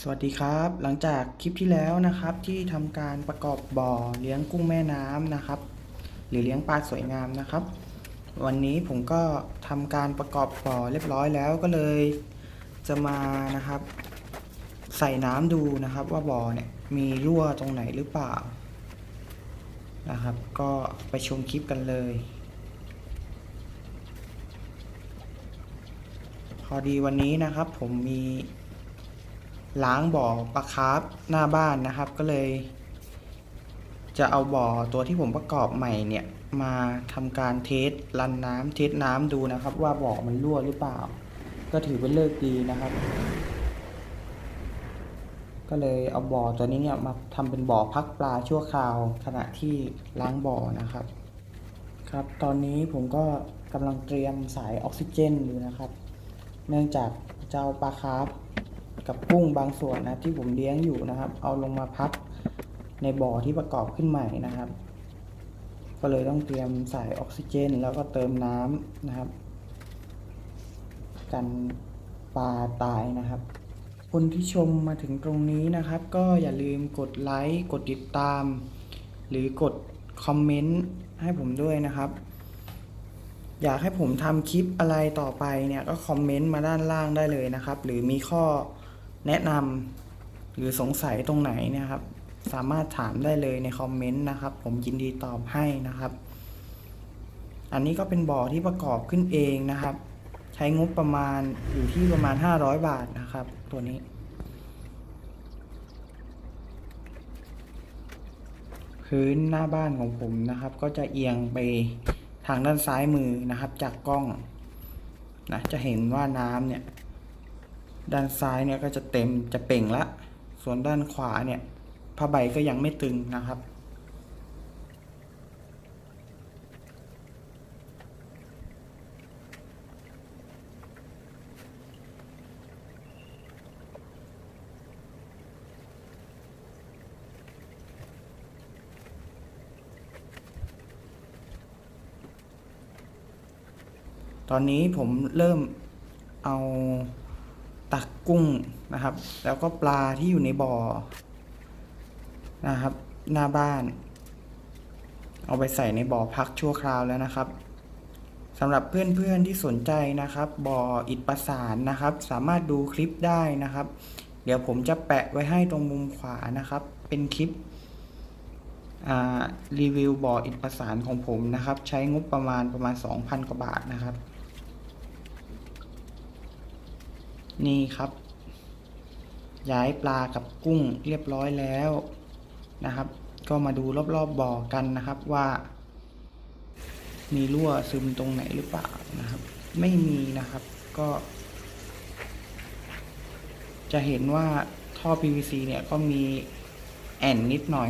สวัสดีครับ หลังจากคลิปที่แล้วนะครับที่ทำการประกอบบ่อเลี้ยงกุ้งแม่น้ำนะครับ หรือเลี้ยงปลาสวยงามนะครับ วันนี้ผมก็ทำการประกอบบ่อเรียบร้อยแล้วก็เลยจะมานะครับ ใส่น้ำดูนะครับว่าบ่อเนี่ยมีรั่วตรงไหนหรือเปล่านะครับ ก็ไปชมคลิปกันเลย พอดีวันนี้นะครับผมมี ล้างบ่อปลาคาร์ฟหน้าบ้านนะครับ ก็เลย จะเอาบ่อตัวที่ผมประกอบใหม่เนี่ย มาทำการเทสรันน้ำเทสน้ำดูนะครับ ว่าบ่อมันรั่วหรือเปล่า ก็ถือเป็นเลิกดีนะครับ ก็เลยเอาบ่อตัวนี้เนี่ยมาทำเป็นบ่อพักปลาชั่วคราว ขณะที่ล้างบ่อนะครับ ครับตอนนี้ผมก็กำลังเตรียมสายออกซิเจนอยู่นะครับ เนื่องจากเจ้าปลาคาร์ฟ กับกุ้งบางส่วนนะที่ผมเลี้ยงอยู่นะครับ เอาลงมาพักในบ่อที่ประกอบขึ้นใหม่นะครับ ก็เลยต้องเตรียมสายออกซิเจน แล้วก็เติมน้ำนะครับ กันปลาตายนะครับคนที่ชมมาถึงตรงนี้นะครับ ก็อย่าลืมกดไลค์กดติดตาม หรือกดคอมเมนต์ให้ผมด้วยนะครับ อยากให้ผมทำคลิปอะไรต่อไปเนี่ยก็คอมเมนต์มาด้านล่างได้เลยนะครับ หรือมีข้อ แนะนำหรือสงสัยตรงไหนนะครับ สามารถถามได้เลยในคอมเมนต์นะครับ ผมยินดีตอบให้นะครับ อันนี้ก็เป็นบ่อที่ประกอบขึ้นเองนะครับ ใช้งบประมาณอยู่ที่ประมาณ 500 บาทนะครับ ตัวนี้ พื้นหน้าบ้านของผมนะครับ ก็จะเอียงไปทางด้านซ้ายมือนะครับ จากกล้องนะจะเห็นว่าน้ำเนี่ย ด้านซ้ายเนี่ยก็จะเต็มจะเป่งละ ส่วนด้านขวาเนี่ยผ้าใบก็ยังไม่ตึงนะครับ ตอนนี้ผมเริ่มเอา ตักกุ้งนะครับ แล้วก็ปลาที่อยู่ในบ่อนะครับ หน้าบ้าน เอาไปใส่ในบ่อพักชั่วคราวแล้วนะครับสำหรับเพื่อนๆที่สนใจนะครับ บ่ออิฐประสานนะครับ สามารถดูคลิปได้นะครับ เดี๋ยวผมจะแปะไว้ให้ตรงมุมขวานะครับ เป็นคลิปรีวิวบ่ออิฐประสานของผมนะครับ ใช้งบประมาณประมาณ 2,000 กว่าบาทนะครับ นี่ครับ ย้ายปลากับกุ้งเรียบร้อยแล้วนะครับ ก็มาดูรอบๆบบ่อกันนะครับว่า มีรั่วซึมตรงไหนหรือเปล่านะครับ ไม่มีนะครับก็ จะเห็นว่าท่อ PVC เนี่ยก็มีแอนนิดหน่อย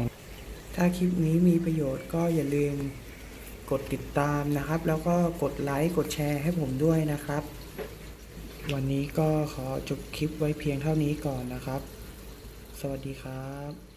ถ้าคลิปนี้มีประโยชน์ก็อย่าลืมกดติดตามนะครับ แล้วก็กดไลค์กดแชร์ให้ผมด้วยนะครับ วันนี้ก็ขอจบคลิปไว้เพียงเท่านี้ก่อนนะครับ สวัสดีครับ